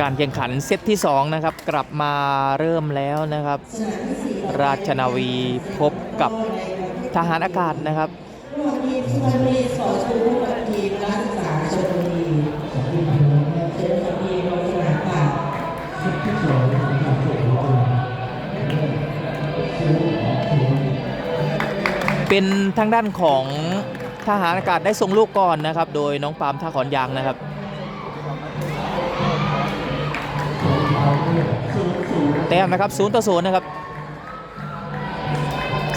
การแข่งขันเซตที่ 2 นะครับ กลับมาเริ่มแล้วนะครับ ราชนาวีพบกับทหารอากาศนะครับทีมสุพรรณบุรีสอชูกับทีมนักศึกษาชลบุรีเชิญกับทีมลงสนามค่ะเป็นทางด้านของทหารอากาศได้ส่งลูกก่อนนะครับ โดยน้องปามท่าขอนยางนะครับ แต้มนะครับ0ต่อ0นะครับ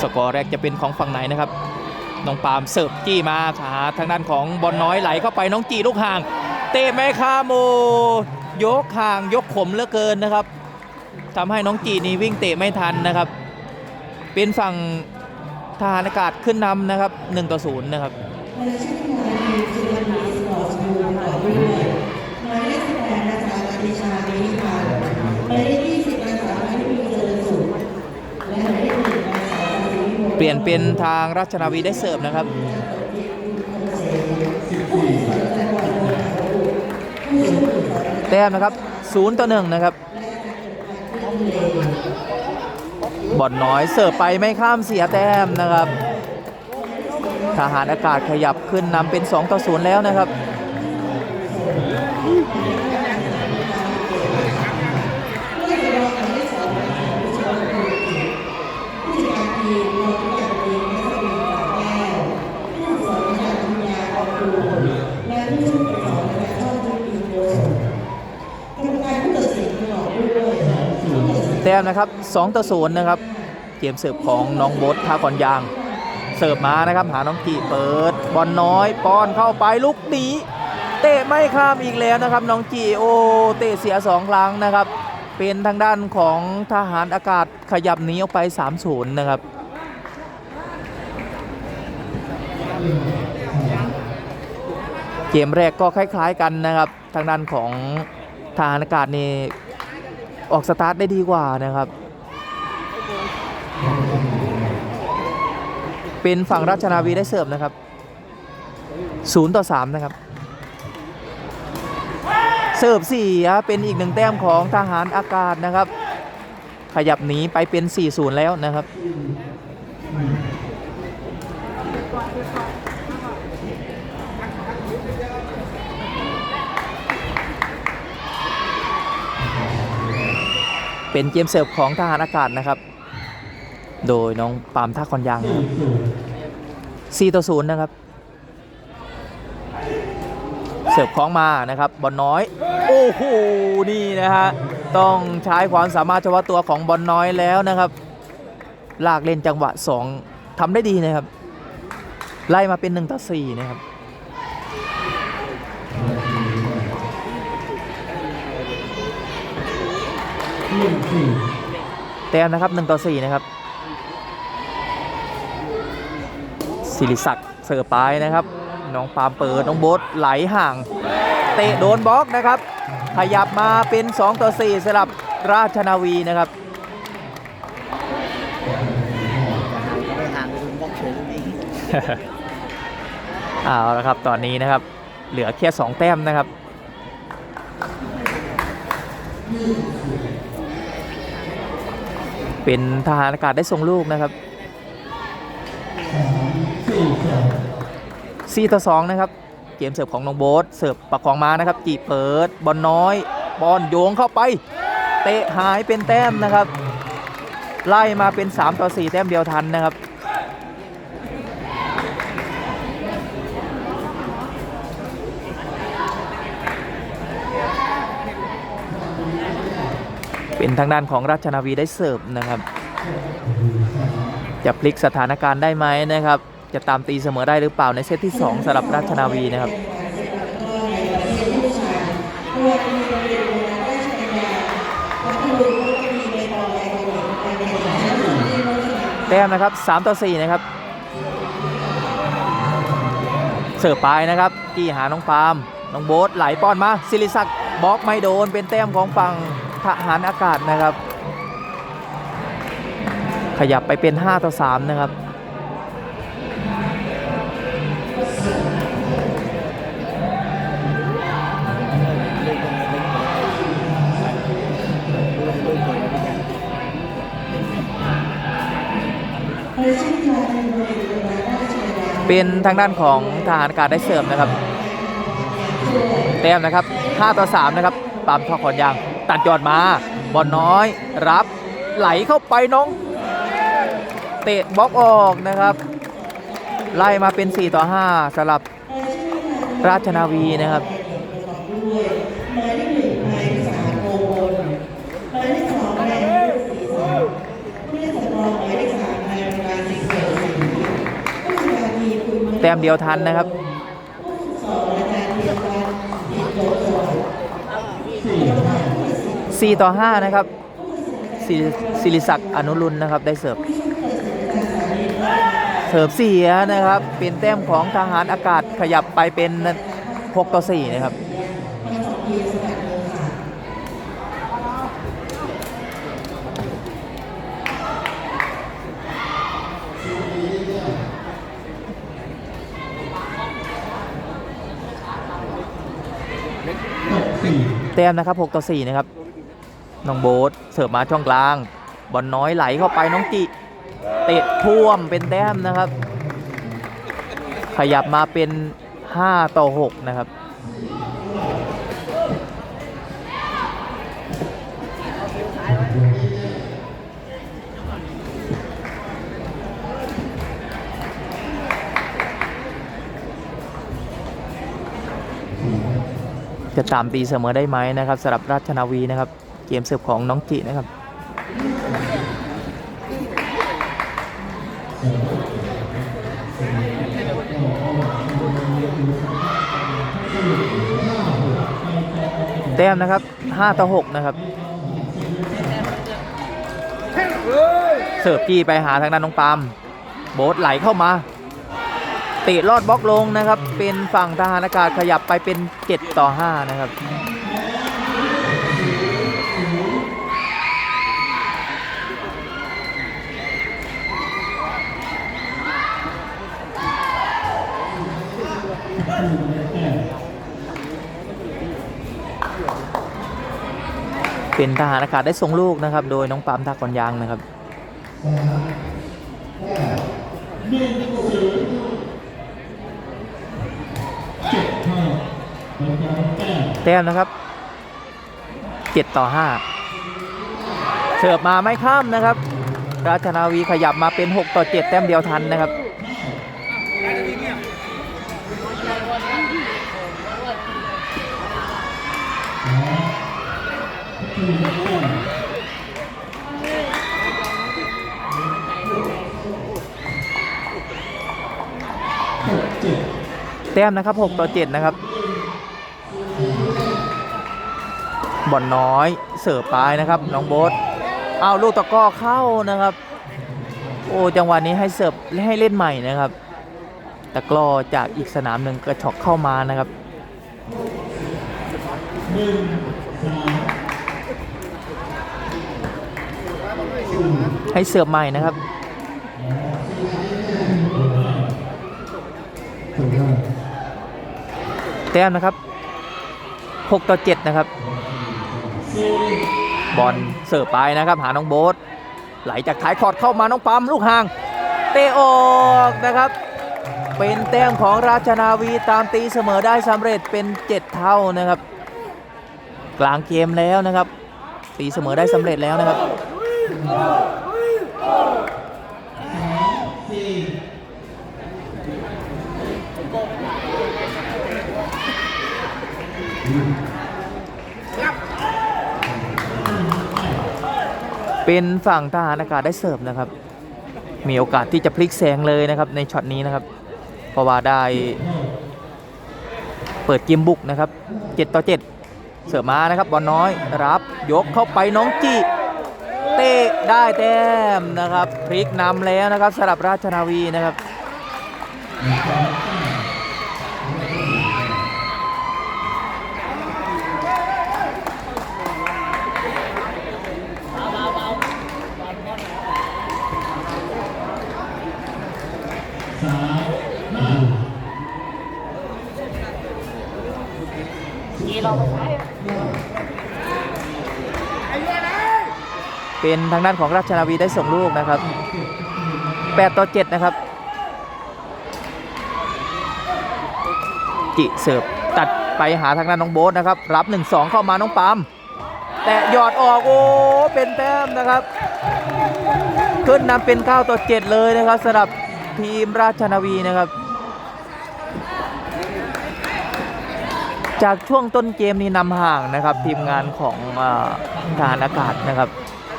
สกอร์แรกจะเป็นของฝั่งไหนนะครับ น้องปาล์มเสิร์ฟจี้มาขาทางด้านของบอลน้อยไหลเข้าไปน้องจีลูกห่าง เตะแม่คาโม ยกห่างยกขมเหลือเกินนะครับทำให้น้องจีนี่วิ่งเตะไม่ทันนะครับ เป็นฝั่งทหารอากาศขึ้นนำนะครับ1ต่อ0นะครับ เปลี่ยนเป็นทางราชนาวีได้เสิร์ฟนะครับ แต้มนะครับ0ต่อ1นะครับ บอลน้อยเสิร์ฟไปไม่ข้ามเสียแต้มนะครับ ทหารอากาศขยับขึ้นนำเป็น 2 ต่อ 0 แล้วนะครับ ผู้จัดการทีมรองผู้จัดการทีมนักบินสามแก้วผู้ฝึกสอนวิชาปัญญาออกครูและผู้ช่วยฝึกสอนในการเข้าทีมปีโดกรรมการผู้ตัดสินประกอบด้วยผู้ แต้มนะครับ2ต่อ0นย์นะครับเกมเสิร์ฟของน้องบทท่าก่อนยาง เสิร์ฟมานะครับหาน้องกีเปิดบอลน้อยป้อนเข้าไปลูกหนีเตะไม่ข้ามอีกแล้วนะครับน้องจีโอเตะเสียสองครั้งนะครับ เป็นทางด้านของทหารอากาศขยับหนีออกไป3-0นะครับเกมแรกก็คล้าย ๆกันนะครับ ทางด้านของทหารอากาศนี่ ออกสตาร์ทได้ดีกว่านะครับ เป็นฝั่งราชนาวีได้เสิร์ฟนะครับ0ต่อ3นะครับ เสิร์ฟ4ครับเป็นอีกหนึ่งแต้มของทหารอากาศนะครับ ขยับหนีไปเป็น 4-0 แล้วนะครับ เป็นเกมเสิร์ฟของทหารอากาศนะครับ โดยน้องปามท่าคอนยาง4ต่อ0นะครับ เสิร์ฟคล้องมานะครับบอลน้อย โอ้โห นี่นะฮะ ต้องใช้ความสามารถเฉพาะตัวของบอลน้อยแล้วนะครับ ลากเล่นจังหวะ 2ทำได้ดีนะครับ ไล่มาเป็น 1 ต่อ 4 นะครับ แต้มนะครับ1ต่อ4นะครับศิริศักดิ์เสิร์ฟไปนะครับ น้องปามเปิด น้องโบ๊ทไหลห่าง เตะโดนบล็อกนะครับ ขยับมาเป็น 2 ต่อ 4สำหรับราชนาวีนะครับไม่ห่างไปดูบล็อกเฉยเลยเอาละครับตอนนี้นะครับ เหลือแค่ 2 แต้มนะครับ เป็นทหารอากาศได้ส่งลูกนะครับ4ต่อ2นะครับ เกมเสิร์ฟของน้องโบ๊ทเสิร์ฟประคองมานะครับ จีบเปิดบอลน้อย บอลโยงเข้าไป เตะหายเป็นแต้มนะครับ ไล่มาเป็น 3 ต่อ 4 แต้มเดียวทันนะครับ เป็นทางด้านของราชนาวีได้เสิร์ฟนะครับ จะพลิกสถานการณ์ได้ไหมนะครับ จะตามตีเสมอได้หรือเปล่าในเซตที่ 2สำหรับราชนาวีนะครับแต้มนะครับ 3 ต่อ 4 นะครับ เสิร์ฟไปนะครับจี้หาน้องปาล์มน้องโบ๊ทไหลป้อนมา ศิริศักดิ์บล็อกไม่โดนเป็นแต้มของฝั่ง ทหารอากาศนะครับ ขยับไปเป็น 5 ต่อ 3 นะครับเป็นทางด้านของทหารอากาศได้เสริมนะครับเต็มนะครับ 5 ต่อ 3 นะครับ ตามท่อขอนยาง ตัดยอดมาบอลน้อย รับไหลเข้าไปน้อง เตะบล็อกออกนะครับ ไล่มาเป็น 4 ต่อ 5สำหรับราชนาวีนะครับด้วยหมายเลขหนึ่งนายสารโกมลหมายเลขสองนายสีสองผู้เล่นสำรองหมายเลขสามนายการสิงห์เกิดศรีผู้จัดการทีมคุณแต้มเดียวทันนะครับ ผู้ฝึกสอนอาจารย์ธีรพัฒน์ดิโกสวัสดิ์ 4 ต่อ 5 นะครับศิศิริศักดิ์อนุรุณนะครับได้เสิร์ฟเสิร์ฟเสียนะครับ เป็นแต้มของทหารอากาศขยับไปเป็น 6 ต่อ 4 นะครับแต้มนะครับ 6 ต่อ 4 นะครับ น้องโบ๊ทเสิร์ฟมาช่องกลางบอลน้อยไหลเข้าไปน้องจิเตะท่วมเป็นแต้มนะครับ ขยับมาเป็น 5 ต่อ 6 นะครับจะตามตีเสมอได้ไหมนะครับสำหรับราชนาวีนะครับ เกมเสิร์ฟของน้องจินะครับแต้มนะครับ 5 ต่อ 6 นะครับ เสิร์ฟจี้ไปหาทางด้านน้องปาล์มโบ๊ทไหลเข้ามาเตะลอดบล็อกลงนะครับ เป็นฝั่งทหารอากาศขยับไปเป็น 7 ต่อ 5 นะครับ เป็นทหารอากาศได้ส่งลูกนะครับ โดยน้องปามทากอนยางนะครับแต้มนะครับ7ต่อ5เสิร์ฟมาไม่ข้ามนะครับ ราชนาวีขยับมาเป็น 6 ต่อ 7 แต้มเดียวทันนะครับ แต้มนะครับ 6 ต่อ 7 นะครับ บอลน้อยเสิร์ฟไปนะครับ น้องโบ๊ทเอาลูกตะก้อเข้านะครับ โอ้จังหวะนี้ให้เสิร์ฟให้เล่นใหม่นะครับ ตะกร้อจากอีกสนามหนึ่งกระชอกเข้ามานะครับ ให้เสิร์ฟใหม่นะครับแต้มนะครับ 6 ต่อ 7 นะครับ บอลเสิร์ฟไปนะครับหาน้องโบ๊ทไหลจากท้ายคอร์ดเข้ามาน้องปั๊มลูกห่าง เตะออกนะครับ เป็นแต้มของราชนาวีตามตีเสมอได้สำเร็จเป็น 7 เท่านะครับ กลางเกมแล้วนะครับ ตีเสมอได้สำเร็จแล้วนะครับ เป็นฝั่งทหารอากาศได้เสิร์ฟนะครับ มีโอกาสที่จะพลิกแซงเลยนะครับในช็อตนี้นะครับ เพราะว่าได้ เปิดเกมบุกนะครับ7ต่อ7เสิร์ฟมานะครับบอลน้อยรับยกเข้าไปน้องจีเตะได้แต้มนะครับ พลิกนำแล้วนะครับสำหรับราชนาวีนะครับ เป็นทางด้านของราชนาวีได้ส่งลูกนะครับ 8 ต่อ 7 นะครับ จิเสิร์ฟตัดไปหาทางด้านน้องโบ๊ทนะครับ รับ 1-2 เข้ามาน้องปามแต่หยอดออกโอ้เป็นแต้มนะครับ ขึ้นนำเป็น 9 ต่อ 7 เลยนะครับสำหรับทีมราชนาวีนะครับ จากช่วงต้นเกมนี้นำห่างนะครับ ทีมงานของทหารอากาศนะครับ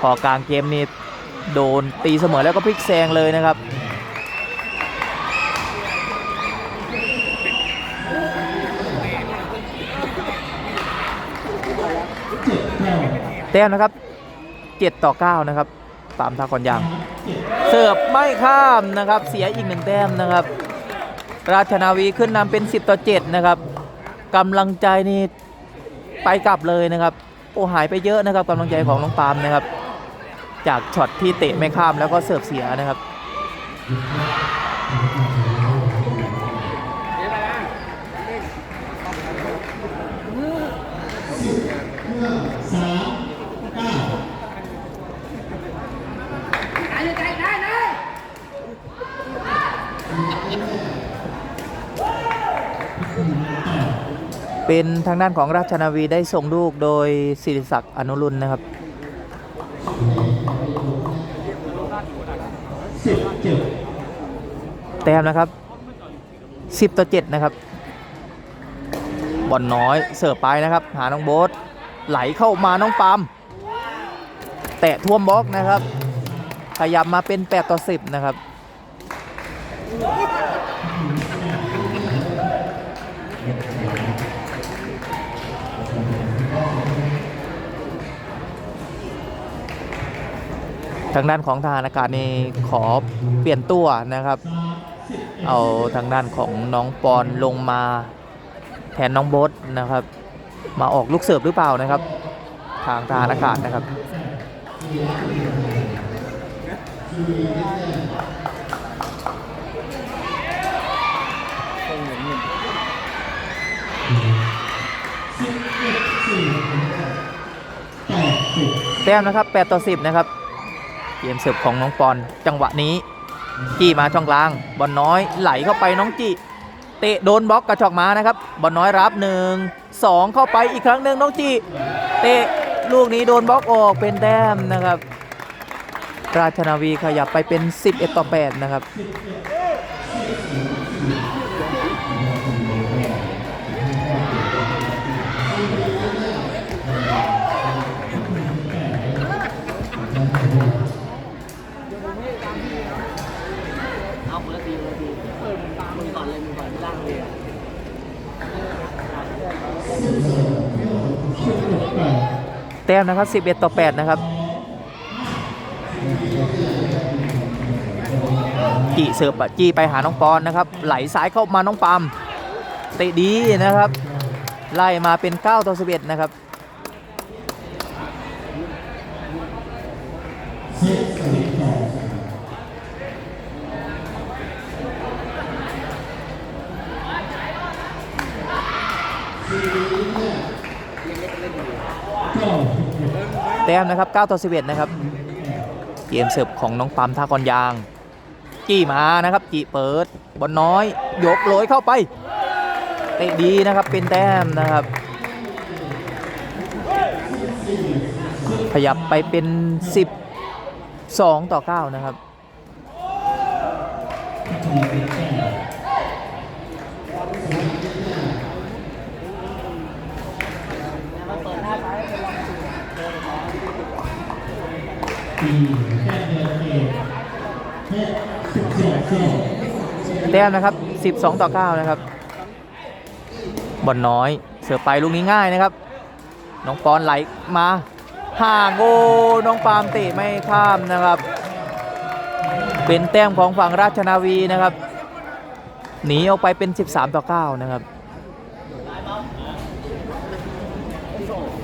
พอกลางเกมนี้โดนตีเสมอแล้วก็พลิกแซงเลยนะครับแต้มนะครับ 7 ต่อ 9 นะครับ ตามทากอนยาง เสิร์ฟไม่ข้ามนะครับ เสียอีกหนึ่งแต้มนะครับ ราชนาวีขึ้นนำเป็น 10 ต่อ 7 นะครับ กำลังใจนี่ไปกลับเลยนะครับโอ้หายไปเยอะนะครับกำลังใจของน้องปาล์มนะครับ จากช็อตที่เตะไม่ข้ามแล้วก็เสิร์ฟเสียนะครับ เป็นทางด้านของราชนาวีได้ส่งลูกโดยศิริศักดิ์อนุรุณนะครับแต้มนะครับ 10 ต่อ 7 นะครับ บอลน้อยเสิร์ฟไปนะครับ หาน้องโบ๊ทไหลเข้ามาน้องปาล์มแตะท่วมบล็อกนะครับ ขยับมาเป็น 8 ต่อ 10 นะครับ ทางด้านของทหารอากาศนี่ขอเปลี่ยนตัวนะครับ เอาทางด้านของน้องปอนลงมาแทนน้องโบ๊ทนะครับ มาออกลูกเสิร์ฟหรือเปล่านะครับ ทางทหารอากาศนะครับแต้มนะครับ 8 ต่อ 10 นะครับ เกมเสิร์ฟของน้องปอน จังหวะนี้ จี้มาช่องกลางบอลน้อยไหลเข้าไปน้องจีเตะโดนบล็อกกระชอกมานะครับบอลน้อยรับ1 2เข้าไปอีกครั้งหนึ่งน้องจีเตะลูกนี้โดนบล็อกออกเป็นแต้มนะครับ ราชนาวีขยับไปเป็น 11 ต่อ 8 นะครับ แต้มนะครับ 11 ต่อ 8 นะครับจีเสิร์ฟจี้ไปหาน้องปอนนะครับ ไหลซ้ายเข้ามาน้องปามเตะดีนะครับ ไล่มาเป็น 9 ต่อ 11 นะครับ แต้มนะครับ9ต่อ11 นะครับ เกมเสิร์ฟของน้องปั๊มท่ากอนยาง จี้มานะครับจีเปิดบอลน้อย ยกโรยเข้าไปเตะดีนะครับเป็นแต้มนะครับ ขยับไปเป็น 12 ต่อ 9 นะครับ แต้มนะครับ 12 ต่อ 9 นะครับ บอลน้อย เสือไปลูกนี้ง่ายนะครับ น้องปอนไหลมาห่างโอ้น้องปาล์มเตะไม่ข้ามนะครับ เป็นแต้มของฝั่งราชนาวีนะครับ หนีออกไปเป็น 13 ต่อ 9 นะครับ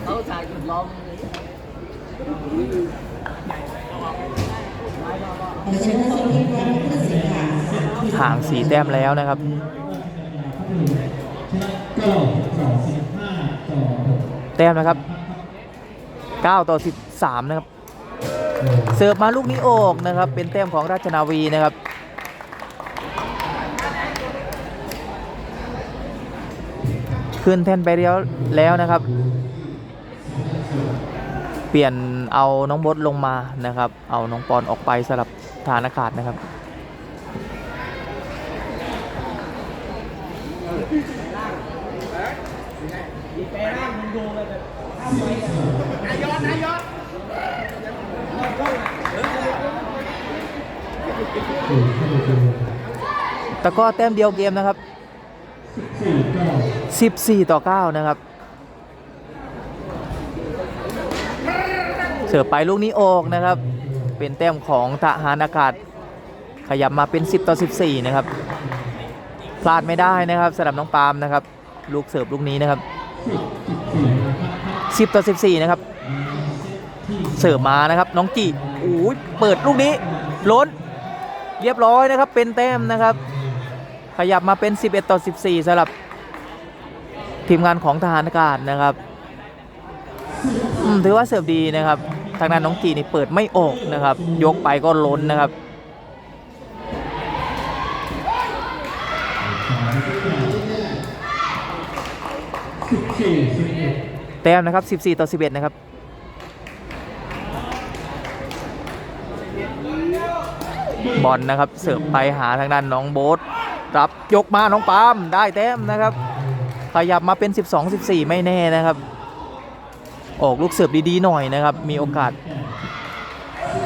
เขาสายหยุดล้อม ห่าง4แต้มแล้วนะครับแต้มนะครับ 9 ต่อ 13 นะครับ เสิร์ฟมาลูกนี้ออกนะครับ เป็นแต้มของราชนาวีนะครับขึ้นแท่นไปแล้วแล้วนะครับ เปลี่ยนเอาน้องบดลงมานะครับ เอาน้องปอนออกไปสลับ ฐานอากาศนะครับตะกร้อแต้มเดียวเกมนะครับ 14 ต่อ 9 นะครับ เสิร์ฟไปลูกนี้ออกนะครับ เป็นแต้มของทหารอากาศ ขยับมาเป็น 10 ต่อ 14 นะครับ พลาดไม่ได้นะครับสำหรับน้องปาล์มนะครับ ลูกเสิร์ฟลูกนี้นะครับ 10 ต่อ 14 นะครับ เสิร์ฟมานะครับ น้องจีโอ้ยเปิดลูกนี้ล้น เรียบร้อยนะครับ เป็นแต้มนะครับ ขยับมาเป็น 11 ต่อ 14สำหรับทีมงานของทหารอากาศนะครับถือว่าเสิร์ฟดีนะครับ ทางด้านน้องจีนี่เปิดไม่ออกนะครับ ยกไปก็ล้นนะครับแต้มนะครับ 14 ต่อ 11 นะครับบอลนะครับเสิร์ฟไปหาทางด้านน้องโบ๊ทรับยกมาน้องปามได้แต้มนะครับ ขยับมาเป็น 12 14 ไม่แน่นะครับ ออกลูกเสิร์ฟดีๆหน่อยนะครับ มีโอกาส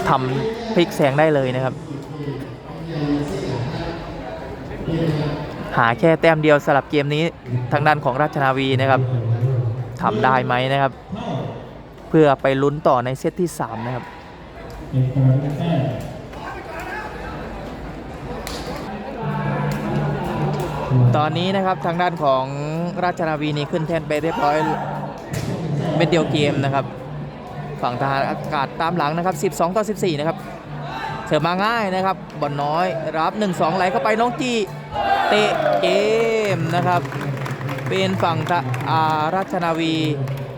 ทำพลิกแซงได้เลยนะครับ หาแค่แต้มเดียวสลับเกมนี้ทางด้านของราชนาวีนะครับทำได้ไหมนะครับ เพื่อไปลุ้นต่อในเซตที่ 3 นะครับตอนนี้นะครับทางด้านของราชนาวีนี่ขึ้นแท่นไปเรียบร้อย เม็ดเดียวเกมนะครับ ฝั่งทหารอากาศตามหลังนะครับ 12 ต่อ 14 นะครับเสิร์ฟมาง่ายนะครับบอลน้อยรับ 1-2 ไหลเข้าไปน้องจีเตะเกมนะครับ เป็นฝั่งทอาราชนาวี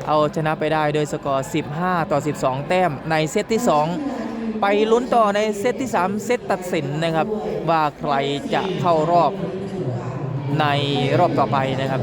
เอาชนะไปได้โดยสกอร์ 15 ต่อ 12 แต้มในเซตที่ 2 ไปลุ้นต่อในเซตที่ 3 เซตตัดสินนะครับ ว่าใครจะเข้ารอบในรอบต่อไปนะครับ